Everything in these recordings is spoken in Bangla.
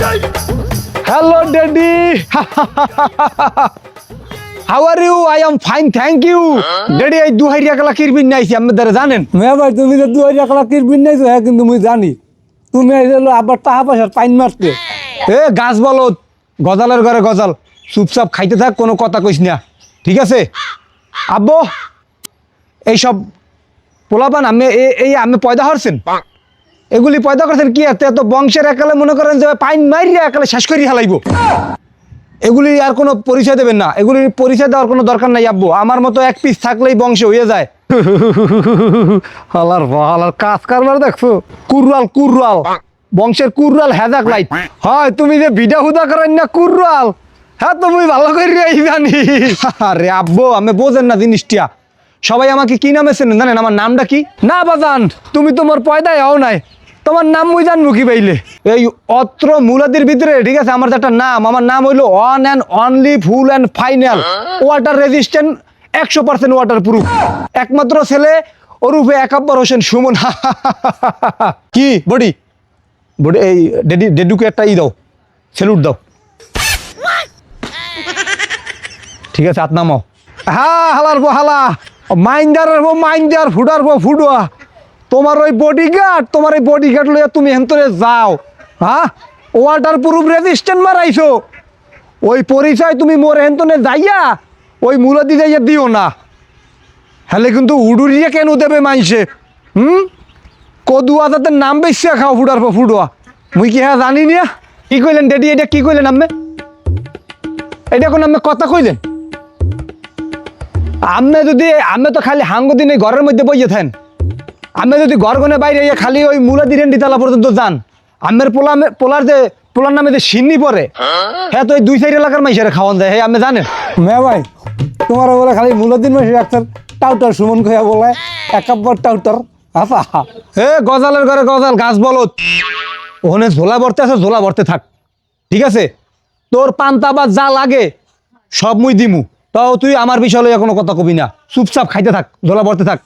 Hello daddy how are you I am fine thank you daddy এই দু হাজার টাকা কিরবিন নাইছি আপনি দ্বারা জানেন? মেয়ে ভাই তুমি যে দুই হাজার টাকা কিনবিন নাই হ্যাঁ কিন্তু মুই জানি। তুমি এলো আবার টাকা পয়সার পাইন মারতে। এ গাছ বলত গজালের ঘরে গজাল। চুপচাপ খাইতে থাক কোনো কথা কইস না। ঠিক আছে? আব্বু এইসব পোলাপান আমি এ- এই আমি পয়দা হরছেন? এগুলি পয়দা করছেন কি এত? এত বংশের একালে মনে করেন যে পাইন মারিয়া একালে শেষ করি হালাইব। এগুলি আর কোনো পরিচয় দেবেন না। এগুলির পরিচয় দেওয়ার কোনো দরকার নাই আব্বু। আমার মতো এক পিস থাকলেই বংশ হয়ে যায়। হালার হালার কাজ কারবার দেখছ? কুররাল কুররাল বংশের কুররাল হেজাক লাইট হয় তুমি যে বিডা হুদা করেন না কুররাল হ্যাঁ তুমি ভালো করে জানি আরে আব্বু আমি বোঝেন না জিনিসটা সবাই আমাকে কি নামে চেনেন? জানেন আমার নামটা কি? না বাজান তুমি তোমার পয়দায় হও নাই। তোমার নাম মুই জানব কি পাইলে? এই অত্র মূলাদির ভিতরে, ঠিক আছে? আমার একটা নাম, আমার নাম হইল one and only full and final water resistant একশো পার্সেন্ট ওয়াটার প্রুফ একমাত্র ছেলে, ওরূপে একাব্বর হোসেন সুমন। কি, বডি? বডি, এই ডেডি, ডেডুকে একটা ই দাও, সেলুট দাও। ঠিক আছে, হাত নামাও। হ্যাঁ হালার বো, হালা। মাইন্দারের বো, মাইন্দার ফুডার বো ফুডুয়া তোমার ওই বডিগার্ড তোমার ওই বডিগার্ড লইয়া তুমি হেন্তরে যাও হ্যাঁ? ওয়াটার প্রুফ রেজিস্ট্যান্ট মারাইছো। ওই পরিচয় তুমি মোর হেন্তনে যাইয়া ওই মূলদি যাইয়া দিও না। হলে কিন্তু উডুরিয়া কেন দেবে মাইসে হুম? কদুয়া তাতে নাম বেশি খাও ফুডার ফুডুয়া। মুই কি হ্যাঁ জানি না? কি কইলেন ডেডি, এটা কি কইলেন আম্মে? এটা কোন আম্মে কথা কইলেন? আমি যদি আমি তো খালি হাঙ্গ দিনে ঘরের মধ্যে বইয়ে থাকেন। আমি যদি ঘর গনে বাইরে ইয়ে খালি ওই মুলা দিরেন দিতালা পর্যন্ত যান আমের পোলা পোলার যে পোলার নামে যে সিন্নি পরে হ্যাঁ তো ওই দুই সাইড এলাকার মাইসের খাওয়ান যায় হ্যাঁ আমি জানেন? মেয়ে ভাই তোমার বলে খালি মূলদিন মাসে ডাক্তার টাউটার সুমন খয়া বলে এক কাপড় টাউটার। আচ্ছা হে গজালের ঘরে গজাল গাছ বলত ওখানে ঝোলা ভরতে আছে ঝোলা ভরতে থাক। ঠিক আছে? তোর পান্তা বা যা লাগে সব মুই দিমু। তাও তুই আমার বিষয় লইয়া কোনো কথা কবি না। চুপচাপ খাইতে থাক ঝোলা ভরতে থাক।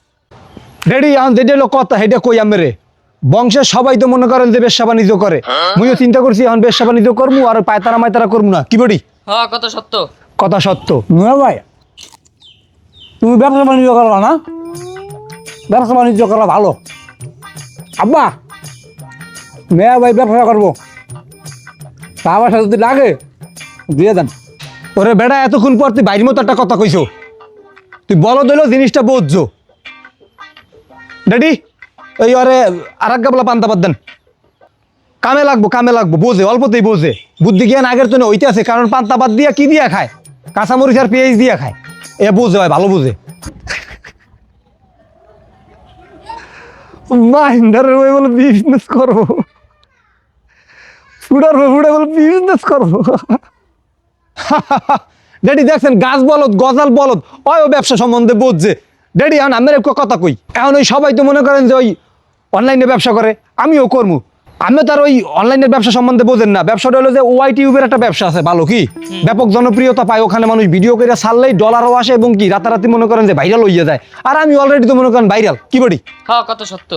রেডি এখন যেটা হলো কথা সেটা কই আমি রে বংশের সবাই তো মনে করেন যে বেশ্যা বাণিজ্য করে। মুইও চিন্তা করছি এখন বেশ্যা বাণিজ্য করব আর পায়তারা মায়তারা করব না। কি বড়ি হ্যাঁ কত সত্য। কথা সত্য। মেয়ে ভাই তুমি ব্যবসা বাণিজ্য করবা না? ব্যবসা বাণিজ্য করা ভালো। আব্বা মেয়ে ভাই ব্যবসা করব। তা পয়সা যদি লাগে দিয়ে দেন। ওরে বেড়া এতক্ষণ পর তুই বাইরের মতো একটা কথা কইছো। তুই বলো দিলো জিনিসটা বোঝছো ড্যাডি এই ওরে আর এক গাবলা পান্তা বাদ দেন। কামে লাগবো কামে লাগবো, বোঝে, অল্পতেই বোঝে। বুদ্ধি জ্ঞান আগের জন্য ওইতে আছে, কারণ পান্তা বাদ দিয়া কি দিয়া খায়? কাঁচামরিচ আর পেঁয়াজ দিয়া খায়। এ বোঝে হয় ভালো বোঝে। মাইন্ডারের ওই বলে বিজনেস করব। ফুডে বলে বিজনেস করব। ড্যাডি দেখছেন, গাছ বলদ, গজাল বলদ ওই ও ব্যবসা সম্বন্ধে বুঝছে। ড্যাডি এখন আমার একটা কথা কই। এখন ওই সবাই তো মনে করেন যে ওই অনলাইনে ব্যবসা করে আমিও করব আমি তার ওই অনলাইনের ব্যবসা সম্বন্ধে বোঝেন না। ব্যবসাটা হলো যে ওয়াই টিউবের একটা ব্যবসা আছে ভালো কি? ব্যাপক জনপ্রিয়তা পায় ওখানে মানুষ ভিডিও করে ছাড়লেই ডলারও আসে এবং কি রাতারাতি মনে করেন যে ভাইরাল হইয়া যায়। আর আমি অলরেডি তো মনে করেন ভাইরাল কি বলি? হ্যাঁ কত সত্য।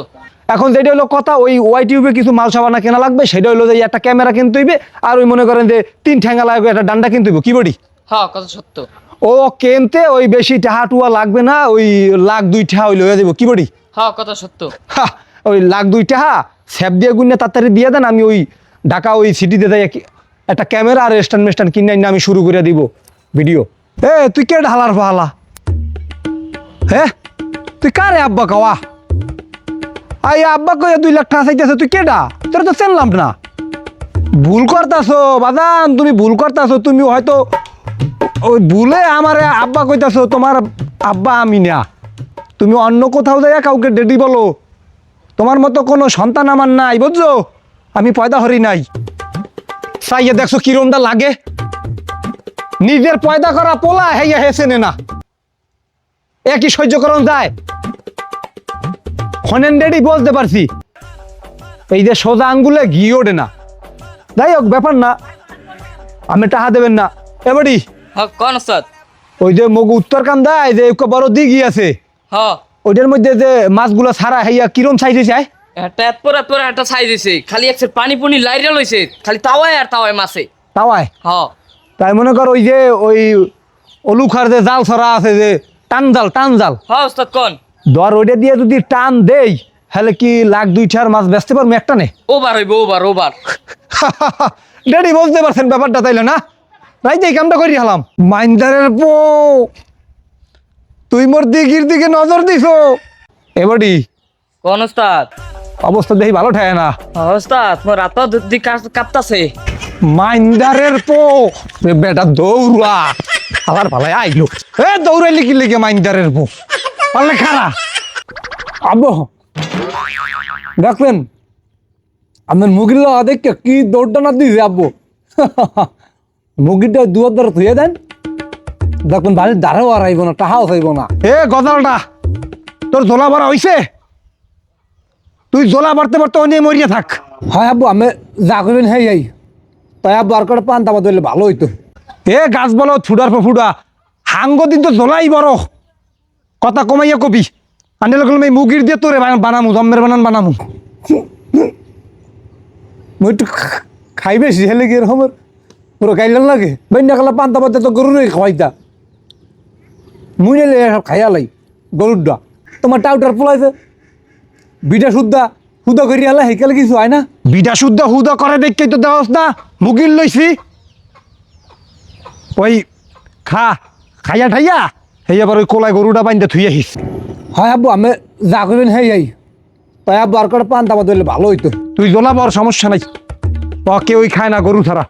এখন যেটা হলো কথা ওই ওয়াই টিউবে কিছু মাল সাবানা কেনা লাগবে সেটা হলো যে একটা ক্যামেরা কিনতে হইবে আর ওই মনে করেন যে তিন ঠ্যাঙ্গা লাগবে একটা ডান্ডা কিনতে হইবে কি বলি? হ্যাঁ কত সত্য। ও কেনতে ওই বেশি টাহা টুয়া লাগবে না ওই লাখ দুই টাহা ওই লইয়া দেবো কি বলি? হ্যাঁ কথা সত্য। হা, ওই লাখ দুই টাহা স্যাপ দিয়ে গুনে তাড়াতাড়ি দিয়ে দেন আমি ওই ঢাকা ওই সিটিতে যাই এক- একটা ক্যামেরা আর স্ট্যান্ড মেস্ট্যান্ড কিনে আইনা আমি শুরু করে দিব ভিডিও। এ তুই কে ঢালার ফালা হ্যাঁ তুই কারে আব্বা কাওয়া? আই আব্বা কয়ে দুই লাখ টাকা চাইতেছে তুই কেডা? তোর তো চেনলাম না। ভুল করতাছো বাদান তুমি ভুল করতাছো তুমি হয়তো ওই ভুলে আমারে আব্বা কইতাছো, তোমার আব্বা আমি না। তুমি অন্য কোথাও যাইয়া কাউকে ডেডি বলো। তোমার মতো কোনো সন্তান আমার নাই, বুঝছ? আমি পয়দা হরি নাই। সাইয়ে দেখছ কিরমটা লাগে? নিজের পয়দা করা পোলা হেয়া হেসে নে না। একই সহ্য করন যায়। হনেন ডেডি বলতে পারছি। এই যে সোজা আঙ্গুলে ঘি ওঠে না। যাই হোক, ব্যাপার না। আমি টাকা দেবেন না। এবারই হ্যাঁ কোন ওস্তাদ? ওই যে মগু উত্তর কান্দায় যে একটা বড় দিঘি আছে। হ্যাঁ ওইটার মধ্যে যে মাছগুলো ছাড়া হেয়া কিরম সাইজে যায় একটা এত পরে পরে একটা সাইজ হয়েছে খালি এক set পানি পুনি লাইরা লইছে। খালি তাওয়ায় আর তাওয়ায় মাছে। তাওয়ায়? হ। তাই মনে কর ওই যে ওই অলুখার যে জাল ছড়া আছে যে টান জাল টান জাল। হ ওস্তাদ কোন? ধর ওইটা দিয়ে যদি টান দেই তাহলে কি লাখ দুইটার মাছ বেচতে পারব একটা নে? ওভার হইব ওভার ওভার ড্যাডি বুঝতে পারছেন ব্যাপারটা তাইলে না? যে এই কামটা করি হালাম। মাইন্দারের পো তুই মোর দিকির দিকে নজর দিছ। এবারই কোন ওস্তাদ? অবস্থা দেখি ভালো ঠায় না। ওস্তাদ মোর রাত দিক কাঁপতাছে। মাইন্দারের পো বেটা দৌড়া। আবার ভালাই আইলো। এ দৌড়াইলি কি লেগে মাইন্দারের পো পারলে খারা আব্বু দেখবেন আপনার মুগির লাগা দেখে কি দৌড়টা না দিয়েছে আব্বু? মুগিরটা দুয়ার দ্বারা ধুয়ে দেন। দেখবেন বাড়ির দ্বারাও আর আইব না টাহাও চাইব না। এ গদালটা তোর জোলা ভরা হইছে? তুই জোলা বাড়তে বাড়তে অনেক মরিয়া থাক। হয় আব্বু আমি যা করবেন হ্যাঁ যাই তাই আব্বু আর করে পান্তা পাত হইলে ভালো হইতো। এ গাছ বলো থুডার পর ফুডা। হাঙ্গ দিন তো জলাই বড়। কথা কমাইয়া কবি। আন্ডেল কলম এই মুগির দিয়ে তোরে বানা- বানামু জম্মের বানান বানামু। মুই একটু খাই বেশি হেলে গিয়ে আমার পুরো গাইলাম লাগে। বন্যা কালা পান্তা পাতে তো গরুরে খাওয়াইতা। মুই নিলে সব খাইয়া লাই গরুরটা তোমার টাউটার পোলাইছে। বিটা শুদ্ধা হুদা করি আলা হেকালে কিছু হয় না। বিডা শুদ্ধ হুদ করে দেখে তো দেওয়াস না মুগির লইছি। ওই খা খাইয়া ঠাইয়া সেই আবার ওই কোলায় গরুটা বাইন্দা থুই আহিস। হয় আব্বু আমি যা করবেন হ্যাঁ যাই তাই আব্বু আর করে পান্তা পাত ভালো হইতো। তুই জ্বলা বর সমস্যা নাই। ওকে ওই খায় না গরু ছাড়া।